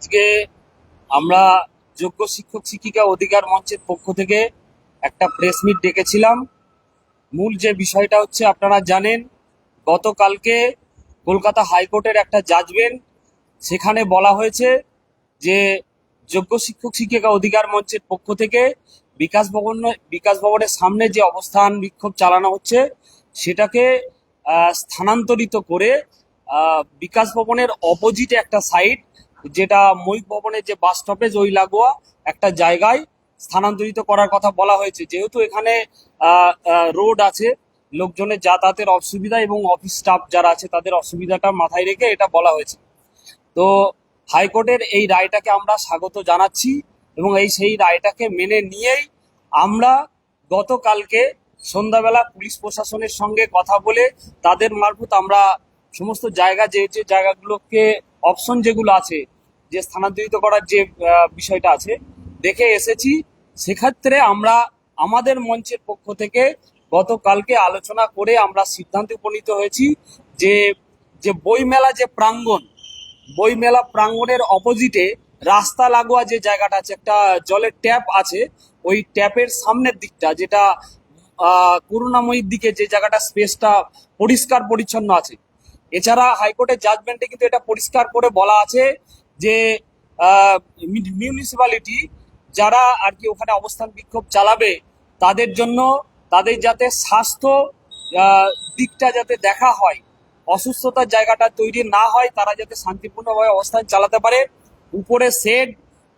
আজকে আমরা যোগ্য শিক্ষক শিক্ষিকা অধিকার মঞ্চের পক্ষ থেকে একটা প্রেস মিট ডেকেছিলাম। মূল যে বিষয়টা হচ্ছে, আপনারা জানেন, গতকালকে কলকাতা হাইকোর্টের একটা জাজমেন্ট সেখানে বলা হয়েছে যে যোগ্য শিক্ষক শিক্ষিকা অধিকার মঞ্চের পক্ষ থেকে বিকাশ ভবন, বিকাশ ভবনের সামনে যে অবস্থান বিক্ষোভ চালানো হচ্ছে, সেটাকে স্থানান্তরিত করে বিকাশ ভবনের অপোজিটে একটা সাইড যেটা মৈক ভবনের যে বাস স্টপেজ ওই লাগোয়া একটা জায়গায় স্থানান্তরিত করার কথা বলা হয়েছে। যেহেতু এখানে রোড আছে, লোকজনের যাতায়াতের অসুবিধা এবং অফিস স্টাফ যারা আছে, তাদের অসুবিধাটা মাথায় রেখে এটা বলা হয়েছে। তো হাইকোর্টের এই রায়টাকে আমরা স্বাগত জানাচ্ছি এবং এই সেই রায়টাকে মেনে নিয়েই আমরা গতকালকে সন্ধ্যাবেলা পুলিশ প্রশাসনের সঙ্গে কথা বলে তাদের মারফত আমরা সমস্ত জায়গা, যে যে জায়গাগুলোকে অপশন যেগুলো আছে, যে স্থানান্তরিত করার যে বিষয়টা আছে, দেখে এসেছি। সেক্ষেত্রে আমরা আমাদের মঞ্চের পক্ষ থেকে গতকালকে আলোচনা করে আমরা সিদ্ধান্তে উপনীত হয়েছি যে যে বইমেলা যে প্রাঙ্গণ, বইমেলা প্রাঙ্গণের অপোজিটে রাস্তা লাগোয়া যে জায়গাটা আছে, একটা জলের ট্যাপ আছে, ওই ট্যাপের সামনের দিকটা, যেটা করুণাময়ীর দিকে যে জায়গাটা স্পেসটা পরিষ্কার পরিচ্ছন্ন আছে এছাড়া হাইকোর্টের জাজমেন্টে কিন্তু এটা পরিষ্কার করে বলা আছে যে মিউনিসিপ্যালিটি যারা আর কি ওখানে অবস্থান বিক্ষোভ চালাবে, তাদের জন্য তাদের যাতে স্বাস্থ্য দিকটা যাতে দেখা হয়, অসুস্থতার জায়গাটা তৈরি না হয়, তারা যাতে শান্তিপূর্ণভাবে অবস্থান চালাতে পারে। উপরে শেড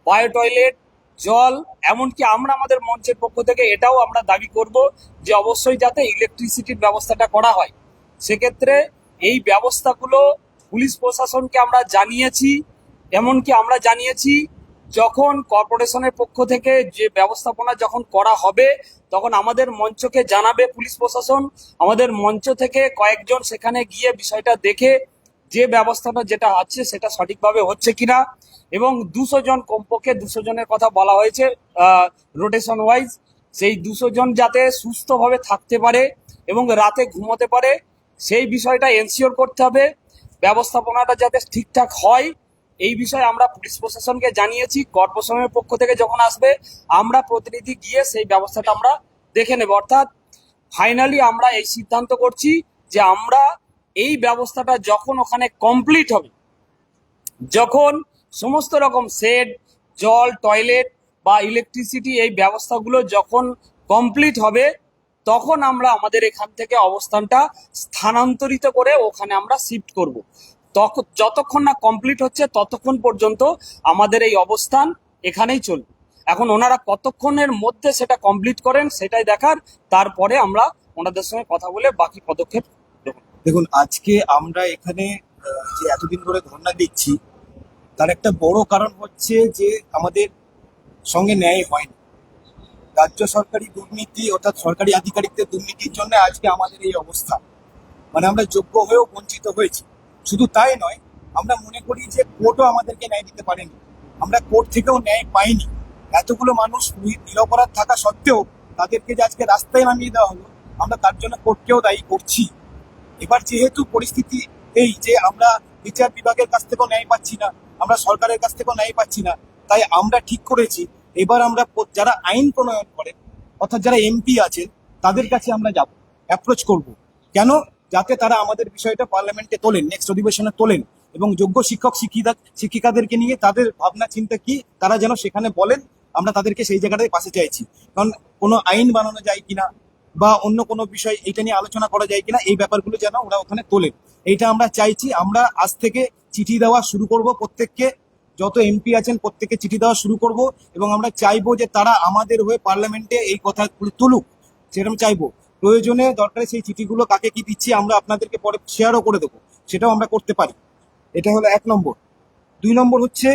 বায়ো টয়লেট জল, এমনকি আমরা আমাদের মঞ্চের পক্ষ থেকে এটাও আমরা দাবি করব যে, অবশ্যই যাতে ইলেকট্রিসিটির ব্যবস্থাটা করা হয়। সেক্ষেত্রে এই ব্যবস্থাগুলো পুলিশ প্রশাসনকে আমরা জানিয়েছি, এমনকি আমরা জানিয়েছি যখন কর্পোরেশনের পক্ষ থেকে যে ব্যবস্থাপনা যখন করা হবে, তখন আমাদের মঞ্চকে জানাবে পুলিশ প্রশাসন। আমাদের মঞ্চ থেকে কয়েকজন সেখানে গিয়ে বিষয়টা দেখে যে ব্যবস্থাটা যেটা আছে সেটা সঠিকভাবে হচ্ছে কিনা এবং দুশো জন কমপক্ষে দুশো জনের কথা বলা হয়েছে রোটেশন ওয়াইজ সেই দুশো জন যাতে সুস্থভাবে থাকতে পারে এবং রাতে ঘুমোতে পারে। সেই বিষয়টা এনশিওর করতে হবে, ব্যবস্থাপনাটা যাতে ঠিকঠাক হয়। এই বিষয়ে আমরা পুলিশ প্রশাসনকে জানিয়েছি, কর্পোরেশনের পক্ষ থেকে যখন আসবে, আমরা প্রতিনিধি গিয়ে সেই ব্যবস্থাটা আমরা দেখে নেব। অর্থাৎ ফাইনালি আমরা এই সিদ্ধান্ত করছি যে আমরা এই ব্যবস্থাটা যখন ওখানে কমপ্লিট হবে, যখন সমস্ত রকম শেড জল টয়লেট বা ইলেকট্রিসিটি এই ব্যবস্থাগুলো যখন কমপ্লিট হবে তখন আমরা আমাদের এখান থেকে অবস্থানটা স্থানান্তরিত করে ওখানে আমরা শিফট করব। তখন যতক্ষণ না কমপ্লিট হচ্ছে ততক্ষণ পর্যন্ত আমাদের এই অবস্থান এখানেই চলবে। এখন ওনারা কতক্ষণের মধ্যে সেটা কমপ্লিট করেন সেটাই দেখার, তারপরে আমরা ওনাদের সঙ্গে কথা বলে বাকি পদক্ষেপ দেখুন, আজকে আমরা এখানে যে এতদিন ধরে ধর্ণা দিচ্ছি, তার একটা বড় কারণ হচ্ছে যে আমাদের সঙ্গে ন্যায় হয়নি রাজ্য সরকারি দুর্নীতি অর্থাৎ সরকারি আধিকারিকদের দুর্নীতির জন্য আজকে আমাদের এই অবস্থা। মানে আমরা যোগ্য হয়েও বঞ্চিত হয়েছি। শুধু তাই নয়, আমরা মনে করি যে কোর্টও আমাদেরকে ন্যায় দিতে পারেনি। আমরা কোর্ট থেকেও ন্যায় পাইনি। এতগুলো মানুষ নিরপরাধ থাকা সত্ত্বেও তাদেরকে যে আজকে রাস্তায় নামিয়ে দেওয়া হলো, আমরা তার জন্য কোর্টকেও দায়ী করছি। এবার যেহেতু পরিস্থিতি এই যে আমরা বিচার বিভাগের কাছ থেকেও ন্যায় পাচ্ছি না, আমরা সরকারের কাছ থেকেও ন্যায় পাচ্ছি না, তাই আমরা ঠিক করেছি এবার আমরা যারা আইন প্রণয়ন করেন, অর্থাৎ যারা এমপি আছেন, তাদের কাছে আমরা যাব অ্যাপ্রোচ করব। কেন? যাতে তারা আমাদের বিষয়টা পার্লামেন্টে তোলেন নেক্সট অধিবেশনে তোলেন, এবং যোগ্য শিক্ষক, শিক্ষিকা, শিক্ষিকাদেরকে নিয়ে তাদের ভাবনা, চিন্তা কি, তারা যেন সেখানে বলেন, আমরা তাদেরকে সেই জায়গাটায় পাশে চাইছি। কারণ কোনো আইন বানানো যায় কিনা, বা অন্য কোনো বিষয় এটা নিয়ে আলোচনা করা যায় কিনা, এই ব্যাপারগুলো যেন ওরা ওখানে তোলেন। এইটা আমরা চাইছি, আমরা আজ থেকে চিঠি দেওয়া শুরু করব প্রত্যেককে যত এমপি আছেন প্রত্যেককে চিঠি দেওয়া শুরু করব এবং আমরা চাইব যে তারা আমাদের হয়ে পার্লামেন্টে এই কথাগুলো তুলুক। সেরকম চাইব। প্রয়োজনে দরকারে সেই চিঠিগুলো কাকে কি দিচ্ছি আমরা আপনাদেরকে পরে শেয়ারও করে দেবো। সেটাও আমরা করতে পারি। এটা হলো এক নম্বর। দুই নম্বর হচ্ছে,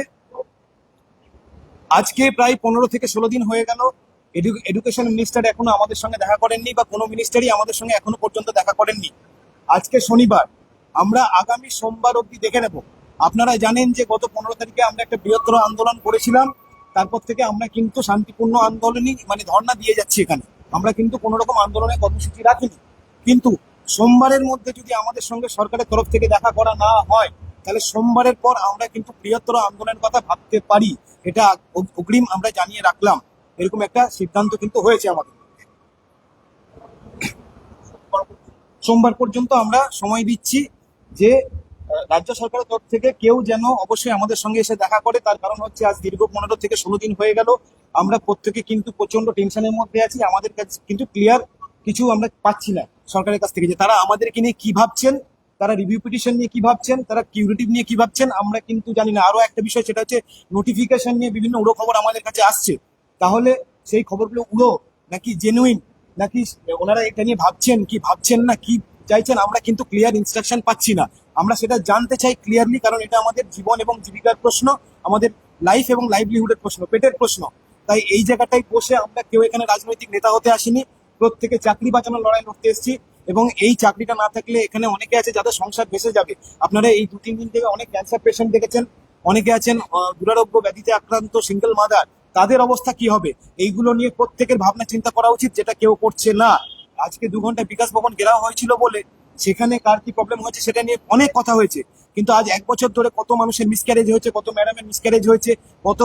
আজকে প্রায় পনেরো থেকে ষোলো দিন হয়ে গেল। এডুকেশন মিনিস্টার এখনও আমাদের সঙ্গে দেখা করেননি বা কোনো মিনিস্টারই আমাদের সঙ্গে এখনও পর্যন্ত দেখা করেননি। আজকে শনিবার। আমরা আগামী সোমবার অবধি দেখে নেব। আপনারা জানেন যে গত পনেরো তারিখে আমরা একটা বৃহত্তর আন্দোলন করেছিলাম। তারপর থেকে আমরা কিন্তু শান্তিপূর্ণ আন্দোলনই মানে ধর্ণা দিয়ে যাচ্ছি এখানে। আমরা কিন্তু কোনো রকম আন্দোলনের কর্মসূচি রাখিনি। কিন্তু সোমবারের মধ্যে যদি আমাদের সঙ্গে সরকারের তরফ থেকে দেখা করা না হয়, তাহলে সোমবারের পর আমরা কিন্তু বৃহত্তর আন্দোলনের কথা ভাবতে পারি। এটা অগ্রিম আমরা জানিয়ে রাখলাম। এরকম একটা সিদ্ধান্ত কিন্তু হয়েছে আমাদের। সোমবার পর্যন্ত আমরা সময় দিচ্ছি যে রাজ্য সরকারের তরফ থেকে কেউ যেন অবশ্যই আমাদের সঙ্গে এসে দেখা করে। তার কারণ হচ্ছে আজ দীর্ঘ পনেরো থেকে ষোলো দিন হয়ে গেল। আমরা প্রত্যেকে কিন্তু প্রচণ্ড টেনশনের মধ্যে আছি। আমাদের কাছে কিন্তু ক্লিয়ার কিছু আমরা পাচ্ছি না সরকারের কাছ থেকে যে তারা আমাদেরকে নিয়ে কি ভাবছেন, তারা রিভিউ পিটিশন নিয়ে কি ভাবছেন, তারা কিউরিটিভ নিয়ে কি ভাবছেন, আমরা কিন্তু জানি না। আরও একটা বিষয় সেটা হচ্ছে নোটিফিকেশন নিয়ে বিভিন্ন উড়ো খবর আমাদের কাছে আসছে। তাহলে সেই খবরগুলো উড়ো, নাকি জেনুইন নাকি ওনারা এটা নিয়ে ভাবছেন, কি ভাবছেন না, কি চাইছেন, আমরা কিন্তু ক্লিয়ার ইনস্ট্রাকশন পাচ্ছি না। আমরা সেটা জানতে চাই ক্লিয়ারলি কারণ এটা আমাদের জীবন এবং জীবিকার প্রশ্ন, আমাদের লাইফ এবং লাইভলিহুডের প্রশ্ন, পেটের প্রশ্ন। তাই এই জায়গাটায় বসে আমরা কেউ এখানে রাজনৈতিক নেতা হতে আসিনি, প্রত্যেকে চাকরি বাঁচানোর লড়াই লড়তে এসেছি, এবং এই চাকরিটা না থাকলে এখানে অনেকে আছে যাদের সংসার ভেসে যাবে। আপনারা এই দু, তিন দিন থেকে অনেক ক্যান্সার পেশেন্ট দেখেছেন, অনেকে আছেন দুরারোগ্য ব্যাধিতে আক্রান্ত সিঙ্গেল মাদার তাদের অবস্থা কি হবে? এইগুলো নিয়ে প্রত্যেকের ভাবনা চিন্তা করা উচিত, যেটা কেউ করছে না। আজকে দু ঘণ্টা বিকাশ ভবন ঘেরাও হয়েছিল বলে সেখানে কার কি প্রবলেম হয়েছে সেটা নিয়ে অনেক কথা হয়েছে। কিন্তু আজ এক বছর ধরে কত মানুষের মিসক্যারেজ হয়েছে, কত ম্যাডামের মিসক্যারেজ হয়েছে, কত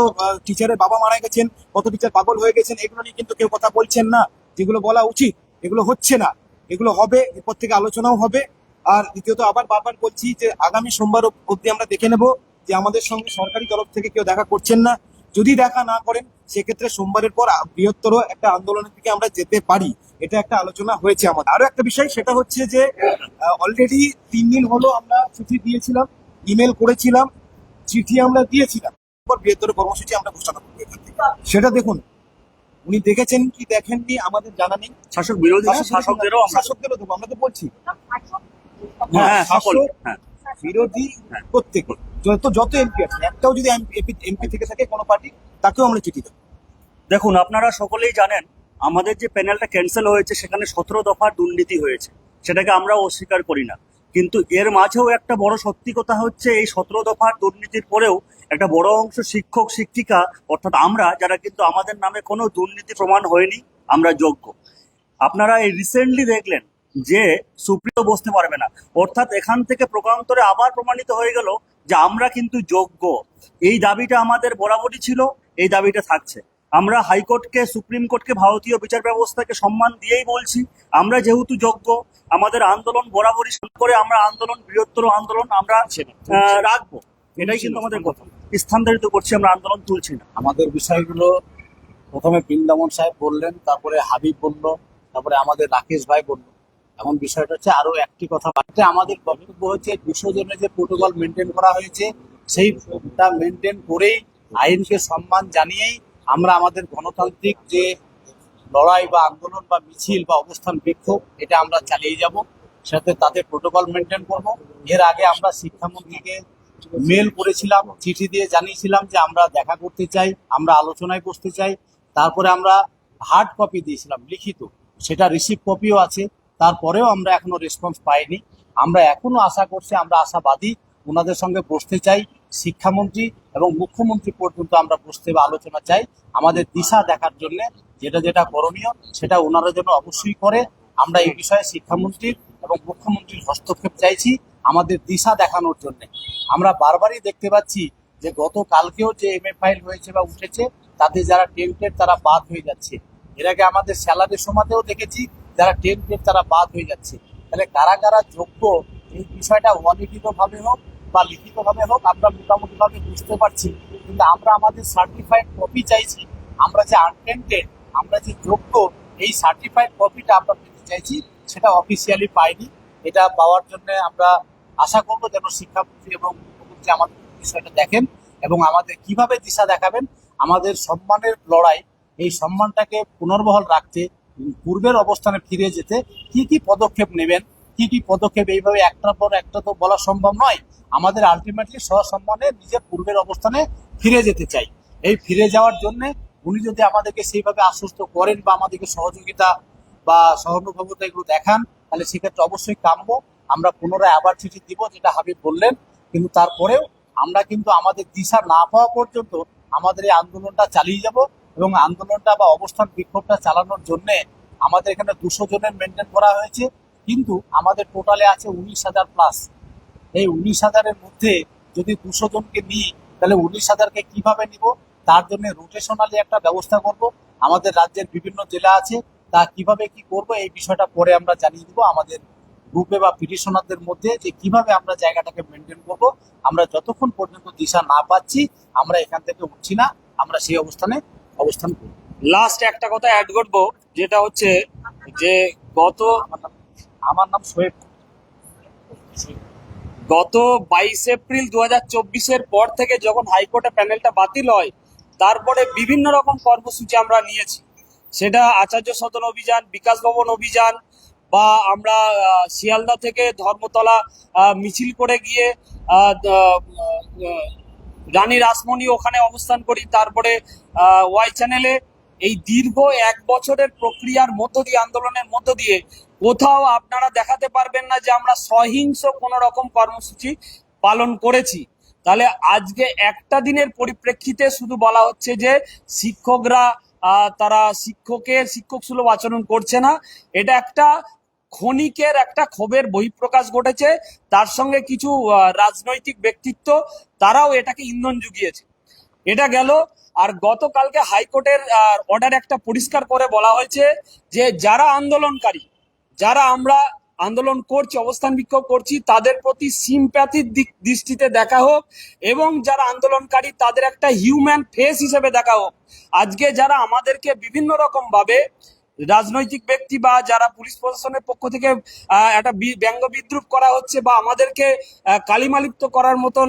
টিচারের বাবা মারা গেছেন, কত টিচার পাগল হয়ে গেছেন, এগুলো নিয়ে কিন্তু কেউ কথা বলছেন না। যেগুলো বলা উচিত, এগুলো হচ্ছে না। এগুলো হবে, এরপর থেকে আলোচনাও হবে। আর দ্বিতীয়ত আবার বারবার বলছি যে আগামী সোমবার অবধি আমরা দেখে নেব যে আমাদের সঙ্গে সরকারি তরফ থেকে কেউ দেখা করছেন না। যদি দেখা না করেন সেক্ষেত্রে সোমবারের পর বৃহত্তর একটা আন্দোলনের দিকে আমরা যেতে পারি। এটা একটা আলোচনা হয়েছে আমাদের। আরও একটা বিষয় সেটা হচ্ছে যে অলরেডি তিন দিন হলো আমরা চিঠি দিয়েছিলাম ইমেল করেছিলাম চিঠি আমরা দিয়েছিলাম। বৃহত্তর কর্মসূচি আমরা ঘোষণা করব এখান থেকে। সেটা দেখুন উনি দেখেছেন কি দেখেননি আমাদের জানা নেই। শাসক বিরোধী শাসকদেরও আমরা শাসকদেরও দেবো আমরা তো বলছি। হ্যাঁ হ্যাঁ। বিরোধী। প্রত্যেক যত যত এমপি আছে, একটাও যদি এমপি থেকে থাকে কোনো পার্টি, তাকেও আমরা চিঠি দেবো। দেখুন, আপনারা সকলেই জানেন, আমাদের যে প্যানেলটা ক্যান্সেল হয়েছে, সেখানে সতেরো দফার দুর্নীতি হয়েছে। সেটাকে আমরা অস্বীকার করি না। কিন্তু এর মাঝেও একটা বড় সত্যি কথা হচ্ছে, এই সতেরো দফার দুর্নীতির পরেও একটা বড় অংশ শিক্ষক, শিক্ষিকা, অর্থাৎ আমরা, যারা কিন্তু আমাদের নামে কোনো দুর্নীতি প্রমাণ হয়নি, আমরা যোগ্য। আপনারা এই রিসেন্টলি দেখলেন যে সুপ্রিয় বসতে পারবে না। অর্থাৎ এখান থেকে প্রকান্তরে আবার প্রমাণিত হয়ে গেল যে আমরা কিন্তু যোগ্য। এই দাবিটা আমাদের বরাবরই ছিল এই দাবিটা থাকছে। আমরা হাইকোর্টকে সুপ্রিম কোর্টকে ভারতীয় বিচার ব্যবস্থাকে সম্মান দিয়েই বলছি আমরা যেহেতু যোগ্য আমাদের আন্দোলন বরাবরই শুরু করে আমরা আন্দোলন বৃহত্তর আন্দোলন আমরা রাখব। এটাই কিন্তু আমাদের কথা। স্থানান্তরিত করছি আমরা আন্দোলন তুলছি না। আমাদের বিষয়গুলো প্রথমে বৃন্দাবন সাহেব বললেন তারপরে হাবিব বলল তারপরে আমাদের রাকেশ ভাই বলল। এখন বিষয়টা হচ্ছে আরও একটি কথা বাড়তে আমাদের বক্তব্য হচ্ছে দুশো জনের যে প্রোটোকল মেনটেন করা হয়েছে সেইটা মেনটেন করেই আইনকে সম্মান জানিয়েই আমরা আমাদের গণতান্ত্রিক যে লড়াই বা আন্দোলন বা মিছিল বা অবস্থান বিক্ষোভ, এটা আমরা চালিয়ে যাব। সাথে তাদের প্রোটোকল মেনটেন করব। এর আগে আমরা শিক্ষামন্ত্রীকে মেল করেছিলাম, চিঠি দিয়ে জানিয়েছিলাম যে আমরা দেখা করতে চাই, আমরা আলোচনায় বসতে চাই। তারপরে আমরা হার্ড কপি দিয়েছিলাম, লিখিত। সেটা রিসিভ কপিও আছে। তারপরেও আমরা এখনও রেসপন্স পাইনি। আমরা এখনও আশা করছি, আমরা আশাবাদী, ওনাদের সঙ্গে বসতে চাই, শিক্ষামন্ত্রী এবং মুখ্যমন্ত্রী পর্যন্ত আমরা বসতে বা আলোচনা চাই। আমাদের দিশা দেখার জন্য যেটা যেটা করণীয়, সেটা ওনারা যেন অবশ্যই করে। আমরা এই বিষয়ে শিক্ষামন্ত্রীর এবং মুখ্যমন্ত্রীর হস্তক্ষেপ চাইছি আমাদের দিশা দেখানোর জন্য। আমরা বারবারই দেখতে পাচ্ছি যে গতকালকেও যে এম ফাইল হয়েছে বা উঠেছে, তাতে যারা টেন্টেড তারা বাদ হয়ে যাচ্ছে। এর আগে আমাদের স্যালারির সময়তেও দেখেছি যারা টেন টেন্টেড তারা বাদ হয়ে যাচ্ছে। তাহলে কারা কারা যোগ্য এই বিষয়টা অলিখিত ভাবে হোক বা লিখিত ভাবে হোক, আমরা মোটামুটি ভাবে বুঝতে পারছি। কিন্তু আমরা আমাদের সার্টিফাইড কপি চাইছি, আমরা যে আনটেন্টেড আমরা যে যোগ্য, এই সার্টিফাইড কপিটা আমরা পেতে চাইছি, সেটা অফিসিয়ালি পাইনি। এটা পাওয়ার জন্য আমরা আশা করব যেন শিক্ষামন্ত্রী এবং মুখ্যমন্ত্রী আমাদের বিষয়টা দেখেন এবং আমাদের কীভাবে দিশা দেখাবেন। আমাদের সম্মানের লড়াই, এই সম্মানটাকে পুনর্বহাল রাখতে পূর্বের অবস্থানে ফিরে যেতে কি কি পদক্ষেপ নেবেন? কি কি পদক্ষেপ? এইভাবে একটার পর একটা তো বলা সম্ভব নয়। আমাদের আলটিমেটলি সসম্মানে নিজের পূর্বের অবস্থানে ফিরে যেতে চাই। এই ফিরে যাওয়ার জন্য উনি যদি আমাদেরকে সেইভাবে আশ্বস্ত করেন বা আমাদেরকে সহযোগিতা বা সহানুভূতি এগুলো দেখান, তাহলে সেক্ষেত্রে অবশ্যই কাম্য। আমরা পুনরায় আবার চিঠি দিব, যেটা হাবিব বললেন। কিন্তু তারপরেও আমরা কিন্তু আমাদের দিশা না পাওয়া পর্যন্ত আমাদের এই আন্দোলনটা চালিয়ে যাব। এবং আন্দোলনটা বা অবস্থান বিক্ষোভটা চালানোর জন্য আমাদের এখানে দুশো জনের মেনটেন করা হয়েছে। কিন্তু আমাদের টোটালে আছে উনিশ হাজার প্লাস এই উনিশ হাজারের মধ্যে যদি দুশো জনকে নিই, তাহলে উনিশ হাজারকে কীভাবে নিব? তার জন্য রোটেশনালি একটা ব্যবস্থা করব। আমাদের রাজ্যের বিভিন্ন জেলা আছে, তা কীভাবে কি করব এই বিষয়টা পরে আমরা জানিয়ে দিব। আমাদের গ্রুপে বা পিটিশনারদের মধ্যে যে কীভাবে আমরা জায়গাটাকে মেনটেন করব, আমরা যতক্ষণ পর্যন্ত দিশা না পাচ্ছি, আমরা এখান থেকে উঠছি না। আমরা সেই অবস্থানে অবস্থান লাস্ট একটা কথা অ্যাড করব, যেটা হচ্ছে যে গত, আমার নাম সোয়েব গত বাইশ এপ্রিল দু হাজার চব্বিশের পর থেকে যখন হাইকোর্টে প্যানেলটা বাতিল হয়, তারপরে বিভিন্ন রকম কর্মসূচি আমরা নিয়েছি। সেটা আচার্য সদন অভিযান, বিকাশ ভবন অভিযান, বা আমরা শিয়ালদা থেকে ধর্মতলা মিছিল করে গিয়ে রানী রাসমণি ওখানে অবস্থান করি, তারপরে ওয়াই চ্যানেলে এই দীর্ঘ এক বছরের প্রক্রিয়ার মধ্য দিয়ে, আন্দোলনের মধ্য দিয়ে কোথাও আপনারা দেখাতে পারবেন না যে আমরা সহিংস কোন রকম কর্মসূচি পালন করেছি। তাহলে আজকে একটা দিনের পরিপ্রেক্ষিতে শুধু বলা হচ্ছে যে শিক্ষকরা তারা শিক্ষকের শিক্ষক সুলভ আচরণ করছে না। এটা একটা ক্ষণিকের একটা ক্ষোভের বহিঃপ্রকাশ ঘটেছে। তার সঙ্গে কিছু রাজনৈতিক ব্যক্তিত্ব, তারাও এটাকে ইন্ধন জুগিয়েছে। এটা গেল, আর গতকালকে হাইকোর্টের অর্ডার একটা পরিষ্কার করে বলা হয়েছে যে যারা আন্দোলনকারী, যারা আমরা আন্দোলন করছি, অবস্থান বিক্ষোভ করছি, তাদের প্রতি সিম্প্যাথির দিক, দৃষ্টিতে দেখা হোক এবং যারা আন্দোলনকারী, তাদের একটা হিউম্যান ফেস হিসেবে দেখা হোক। আজকে যারা আমাদেরকে বিভিন্ন রকম ভাবে রাজনৈতিক ব্যক্তি বা যারা পুলিশ প্রশাসনের পক্ষ থেকে একটা ব্যঙ্গ বিদ্রুপ করা হচ্ছে বা আমাদেরকে কালিমালিপ্ত করার মতন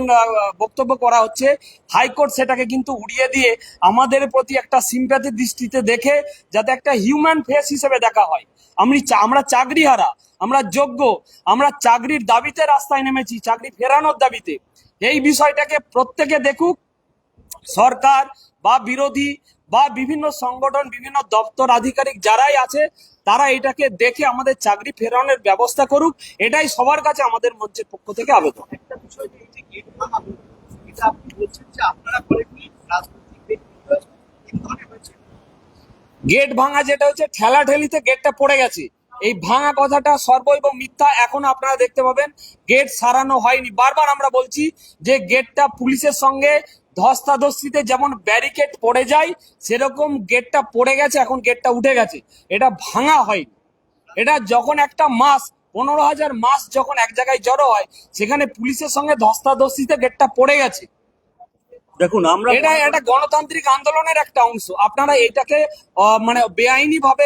বক্তব্য করা হচ্ছে, হাইকোর্ট সেটাকে কিন্তু উড়িয়ে দিয়ে আমাদের প্রতি একটা সিম্প্যাথির দৃষ্টিতে দেখে যাতে একটা হিউম্যান ফেস হিসেবে দেখা হয়। আমি আমরা চাকরিহারা, আমরা যোগ্য, আমরা চাকরির দাবিতে রাস্তায় নেমেছি, চাকরি ফেরানোর দাবিতে। এই বিষয়টাকে প্রত্যেকে দেখুক, সরকার বা বিরোধী বা বিভিন্ন সংগঠন বিভিন্ন দপ্তর আধিকারিক যারাই আছে তারা এটাকে দেখে আমাদের চাকরি ফেরানোর ব্যবস্থা করুক। এটাই সবার কাছে আমাদের মঞ্চের পক্ষ থেকে আবেদন। একটা বিষয় যে এই যে গেট ভাঙা এটা আপনি বলছেন যে আপনারা করেননি রাজনৈতিক ব্যক্তিরা এই ধরনের হয়েছে? গেট ভাঙা যেটা হচ্ছে ঠেলা ঠেলিতে গেটটা পড়ে গেছে। এই ভাঙা কথাটা সর্ব এবং মিথ্যা এখনও আপনারা দেখতে পাবেন। গেট সারানো হয়নি। বারবার আমরা বলছি যে গেটটা পুলিশের সঙ্গে ধস্তাধস্তিতে যেমন ব্যারিকেড পড়ে যায় সেরকম গেটটা পড়ে গেছে এখন গেটটা উঠে গেছে। এটা ভাঙা হয়নি। এটা যখন একটা মাস পনেরো হাজার মাস যখন এক জায়গায় জড়ো হয় সেখানে পুলিশের সঙ্গে ধস্তাধস্তিতে গেটটা পড়ে গেছে। দেখুন আমরা এটা একটা গণতান্ত্রিক আন্দোলনের একটা অংশ। আপনারা এটাকে মানে বেআইনি ভাবে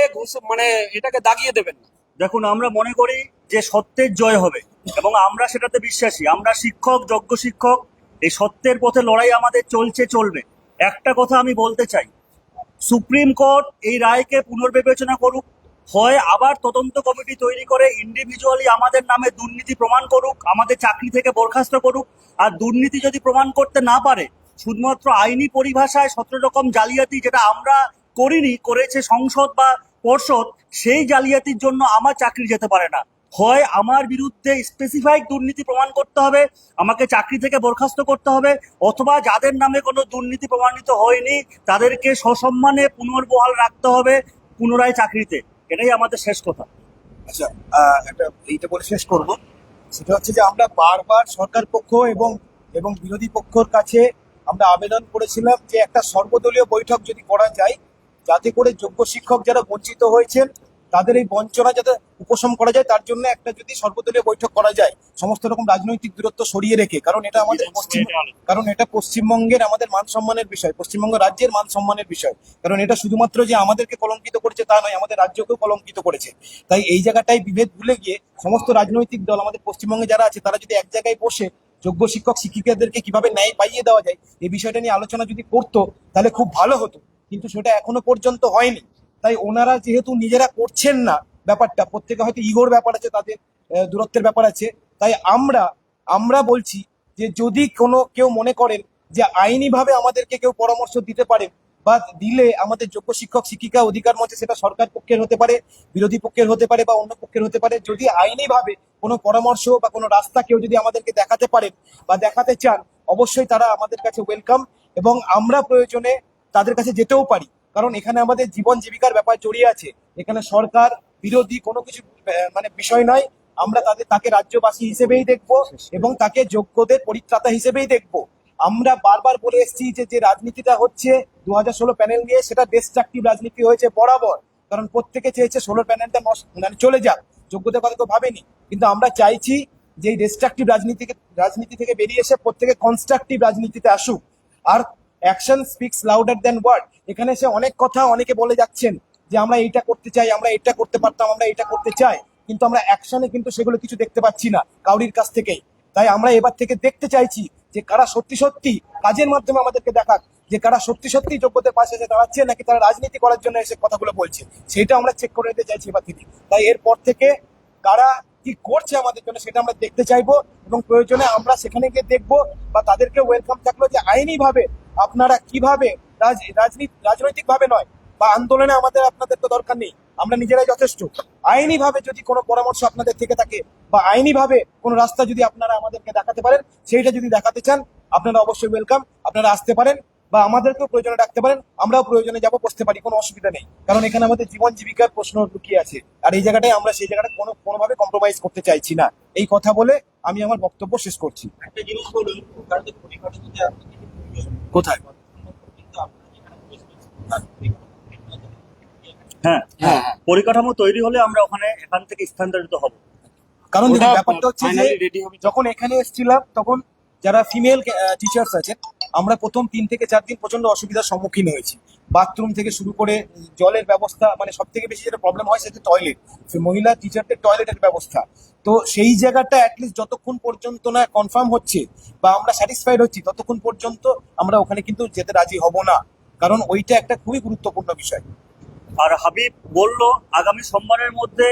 মানে এটাকে দাগিয়ে দেবেন না। দেখুন আমরা মনে করি যে সত্যের জয় হবে। এবং আমরা সেটাতে বিশ্বাসী। আমরা শিক্ষক যোগ্য শিক্ষক এই সত্যের পথে লড়াই আমাদের চলছে, চলবে। একটা কথা আমি বলতে চাই। সুপ্রিম কোর্ট এই রায়কে পুনর্বিবেচনা করুক, হয় আবার তদন্ত কমিটি তৈরি করে ইন্ডিভিজুয়ালি আমাদের নামে দুর্নীতি প্রমাণ করুক, আমাদের চাকরি থেকে বরখাস্ত করুক, আর দুর্নীতি যদি প্রমাণ করতে না পারে, শুধুমাত্র আইনি পরিভাষায় সতেরো রকম জালিয়াতি যেটা আমরা করিনি, করেছে সংসদ বা পর্ষদ, সেই জালিয়াতির জন্য আমার চাকরি যেতে পারে না। হয় আমার বিরুদ্ধে স্পেসিফাইড দুর্নীতি প্রমাণ করতে হবে, আমাকে চাকরি থেকে বরখাস্ত করতে হবে, অথবা যাদের নামে কোনো দুর্নীতি প্রমাণিত হয়নি, তাদেরকে সসম্মানে পুনর্বহাল রাখতে হবে পুনরায় চাকরিতে। এটাই আমাদের শেষ কথা। আচ্ছা একটা এইটা বলে শেষ করব। সেটা হচ্ছে যে আমরা বারবার সরকার পক্ষ এবং এবং বিরোধী পক্ষর কাছে আমরা আবেদন করেছিলাম যে একটা সর্বদলীয় বৈঠক যদি করা যায়, যাতে করে যোগ্য শিক্ষক যারা বঞ্চিত হয়েছেন তাদের এই বঞ্চনা যাতে উপশম করা যায় তার জন্য একটা যদি সর্বদলীয় বৈঠক করা যায় সমস্ত রকম রাজনৈতিক দূরত্ব সরিয়ে রেখে কারণ এটা আমাদের পশ্চিম কারণ এটা পশ্চিমবঙ্গের আমাদের মান সম্মানের বিষয় পশ্চিমবঙ্গ রাজ্যের মান সম্মানের বিষয়। কারণ এটা শুধুমাত্র যে আমাদেরকে কলঙ্কিত করেছে তা নয় আমাদের রাজ্যকেও কলঙ্কিত করেছে। তাই এই জায়গাটাই বিভেদ ভুলে গিয়ে সমস্ত রাজনৈতিক দল আমাদের পশ্চিমবঙ্গে যারা আছে তারা যদি এক জায়গায় বসে যোগ্য শিক্ষক শিক্ষিকাদেরকে কীভাবে ন্যায় পাইয়ে দেওয়া যায় এই বিষয়টা নিয়ে আলোচনা যদি করতো তাহলে খুব ভালো হতো। কিন্তু সেটা এখনও পর্যন্ত হয়নি। তাই ওনারা যেহেতু নিজেরা করছেন না ব্যাপারটা, প্রত্যেকে হয়তো ইগোর ব্যাপার আছে, তাদের দূরত্বের ব্যাপার আছে, তাই আমরা আমরা বলছি যে যদি কোনো কেউ মনে করেন যে আইনিভাবে আমাদেরকে কেউ পরামর্শ দিতে পারেন বা দিলে আমাদের যোগ্য শিক্ষক, শিক্ষিকা অধিকার মঞ্চে সেটা সরকার পক্ষের হতে পারে, বিরোধী পক্ষের হতে পারে বা অন্য পক্ষের হতে পারে, যদি আইনিভাবে কোনো পরামর্শ বা কোনো রাস্তা কেউ যদি আমাদেরকে দেখাতে পারেন বা দেখাতে চান, অবশ্যই তারা আমাদের কাছে ওয়েলকাম এবং আমরা প্রয়োজনে তাদের কাছে যেতেও পারি। কারণ এখানে আমাদের জীবন জীবিকার ব্যাপার জড়িয়ে আছে। এখানে সরকার, বিরোধী কোনো কিছু মানে বিষয় নয়। আমরা তাদের, তাকে রাজ্যবাসী হিসেবেই দেখব এবং তাকে যোগ্যদের পরিত্রাতা হিসেবেই দেখব। আমরা বারবার বলে এসেছি যে যে রাজনীতিটা হচ্ছে দু হাজার ষোলো প্যানেল নিয়ে, সেটা ডিস্ট্রাকটিভ রাজনীতি হয়েছে বরাবর। কারণ প্রত্যেকে চেয়েছে ষোলো প্যানেলটা মানে চলে যাক। যোগ্যতার কথা কেউ ভাবেনি। কিন্তু আমরা চাইছি যে, এই ডিস্ট্রাকটিভ রাজনীতি রাজনীতি থেকে বেরিয়ে এসে প্রত্যেকে কনস্ট্রাকটিভ রাজনীতিতে আসুক। আর action speaks louder than word এখানে এসে অনেক কথা অনেকে বলে যাচ্ছেন যে আমরা এইটা করতে চাই, আমরা এটা করতে পারতাম, আমরা এটা করতে চাই। কিন্তু আমরা অ্যাকশনে কিন্তু সেগুলো কিছু দেখতে পাচ্ছি না, কাউরির কাছ থেকেই। তাই আমরা এবার থেকে দেখতে চাইছি যে কারা সত্যি সত্যি কাজের মাধ্যমে আমাদেরকে দেখাক, যে কারা সত্যি সত্যি যোগ্যতার পাশে এসে দাঁড়াচ্ছে নাকি তারা রাজনীতি করার জন্য এসে কথাগুলো বলছে। সেটা আমরা চেক করে নিতে চাইছি এবার থেকে। তাই এরপর থেকে কারা কি করছে আমাদের জন্য সেটা আমরা দেখতে চাইব এবং প্রয়োজনে আমরা সেখানে গিয়ে দেখব বা তাদেরকে ওয়েলকাম থাকল যে আইনি ভাবে আপনারা কীভাবে রাজ রাজনীতি রাজনৈতিক ভাবে নয়, বা আন্দোলনে আমাদের আপনাদের তো দরকার নেই, আমরা নিজেরাই যথেষ্ট। আইনি ভাবে যদি কোনো পরামর্শ আপনাদের থেকে থাকে, বা আইনি ভাবে কোনো রাস্তা যদি আপনারা আমাদেরকে দেখাতে পারেন, সেইটা যদি দেখাতে চান, আপনারা অবশ্যই ওয়েলকাম আপনারা আসতে পারেন, বা আমাদেরকেও প্রয়োজনে ডাকতে পারেন, আমরাও প্রয়োজনে যাব, বসতে পারি, কোনো অসুবিধা নেই। কারণ এখানে আমাদের জীবন জীবিকার প্রশ্ন লুকিয়ে আছে। আর এই জায়গাটায় আমরা সেই জায়গাটা কোনো কোনোভাবে কম্প্রোমাইজ করতে চাইছি না। এই কথা বলে আমি আমার বক্তব্য শেষ করছি। একটা জিনিস বলুন কোথায়? বসেছেন হ্যাঁ হ্যাঁ। হ্যাঁ। পরিকাঠামো তৈরি হলে আমরা ওখানে এখান থেকে স্থানান্তরিত হব। কারণ ব্যাপারটা হচ্ছে যে হবে। যখন। এখানে এসেছিলাম তখন যারা ফিমেল টিচার্স আছেন আমরা প্রথম তিন থেকে চার দিন প্রচণ্ড অসুবিধার সম্মুখীন হয়েছি। বাথরুম থেকে শুরু করে জলের ব্যবস্থা মানে সব থেকে বেশি যেটা প্রবলেম হয় সেটা টয়লেট সে মহিলা টিচারদের টয়লেটের ব্যবস্থা। তো সেই জায়গাটা অ্যাটলিস্ট যতক্ষণ পর্যন্ত না কনফার্ম হচ্ছে বা আমরা স্যাটিসফাইড হচ্ছি, ততক্ষণ পর্যন্ত আমরা ওখানে কিন্তু যেতে রাজি হব না। কারণ ওইটা একটা খুবই গুরুত্বপূর্ণ বিষয়। আর হাবিব বলল, আগামী সোমবারের মধ্যে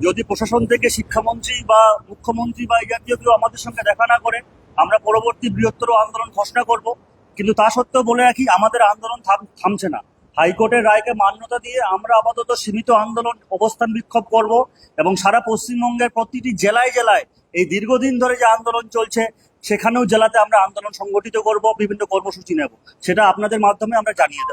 যদি প্রশাসন থেকে শিক্ষামন্ত্রী বা মুখ্যমন্ত্রী বা এই জাতীয় কেউ আমাদের সঙ্গে দেখা না করে আমরা পরবর্তী বৃহত্তর আন্দোলন ঘোষণা করব, কিন্তু তা সত্ত্বেও বলে রাখি, আমাদের আন্দোলন থাম- থামছে না। হাইকোর্টের রায়কে মান্যতা দিয়ে আমরা আপাতত সীমিত আন্দোলন, অবস্থান বিক্ষোভ করব এবং সারা পশ্চিমবঙ্গের প্রতিটি জেলায় জেলায় এই দীর্ঘদিন ধরে যে আন্দোলন চলছে, সেখানেও জেলাতে আমরা আন্দোলন সংগঠিত করব, বিভিন্ন কর্মসূচি নেব। সেটা আপনাদের মাধ্যমে আমরা জানিয়ে দেবো।